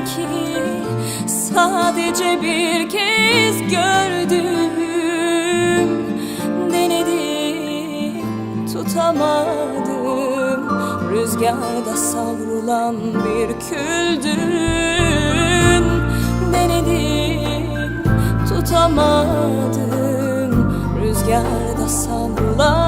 sanki Sadece bir kez gördüm. Denedim tutamadım. Rüzgarda savrulan bir küldün Denedim tutamadım. Rüzgarda savrulan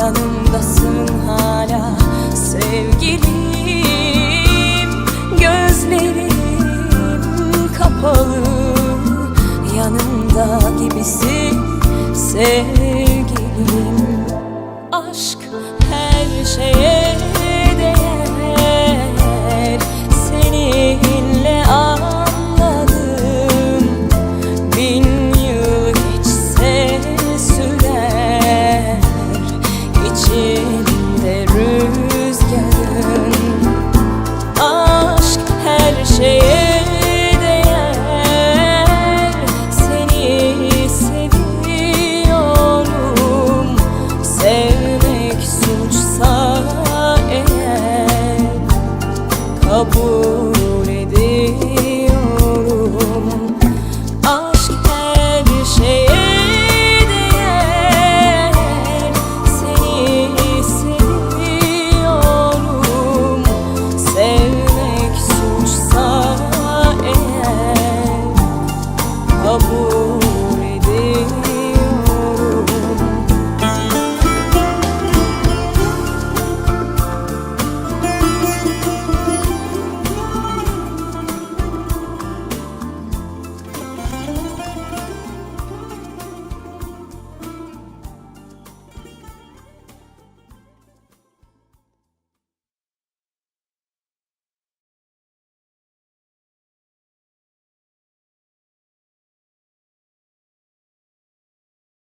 yanımdasın hala sevgilim. Gözlerim kapalı. Yanımda gibisin sevgilim. Aşk